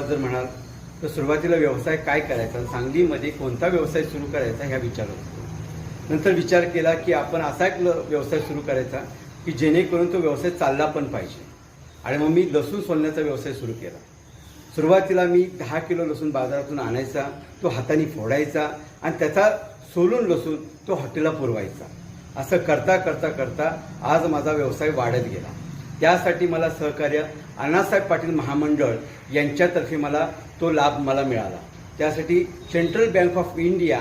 जर म्हणाल तर सुरुवातीला व्यवसाय काय करायचा? सांगलीमध्ये कोणता व्यवसाय सुरू करायचा? ह्या विचार होतो. नंतर विचार केला की आपण असा एक व्यवसाय सुरू करायचा की जेणेकरून तो व्यवसाय चालला पण पाहिजे. आणि मग मी लसूण सोलण्याचा व्यवसाय सुरू केला. सुरुवातीला मी दहा किलो लसूण बाजारातून आणायचा तो हाताने फोडायचा आणि त्याचा सोलून लसूण तो हॉटेलला पुरवायचा. असं करता करता करता आज माझा व्यवसाय वाढत गेला. त्यासाठी मला सहकार्य अण्णासाहेब पाटील महामंडळ यांच्यातर्फे मला तो लाभ मला मिळाला. त्यासाठी सेंट्रल बँक ऑफ इंडिया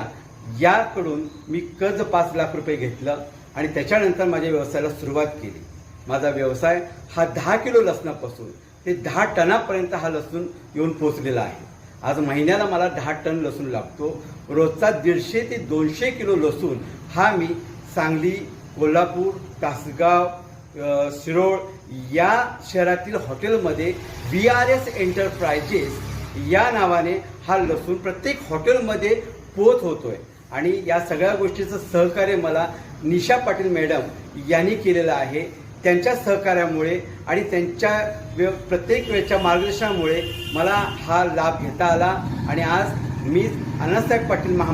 याकडून मी कर्ज पाच लाख रुपये घेतलं आणि त्याच्यानंतर माझ्या व्यवसायाला सुरुवात केली. माझा व्यवसाय हा दहा किलो लसणापासून ते दहा टनापर्यंत हा लसूण येऊन पोचलेला आहे. आज महिन्याला मला दहा टन लसूण लागतो. रोजचा दीडशे ते दोनशे किलो लसूण हा मी सांगली कोल्हापूर तासगाव शिरोळ या शहरातील हॉटेलमध्ये बी आर एस एंटरप्रायजेस या नावाने हा लसूण प्रत्येक हॉटेलमध्ये पोत होतोय. आणि या सगळ्या गोष्टीचं सहकार्य मला निशा पाटील मॅडम यांनी केलेलं आहे. त्यांच्या सहकार्यामुळे आणि त्यांच्या व्य प्रत्येक वेळच्या मार्गदर्शनामुळे मला हा लाभ घेता आला. आणि आज मी अण्णासाहेब पाटील महा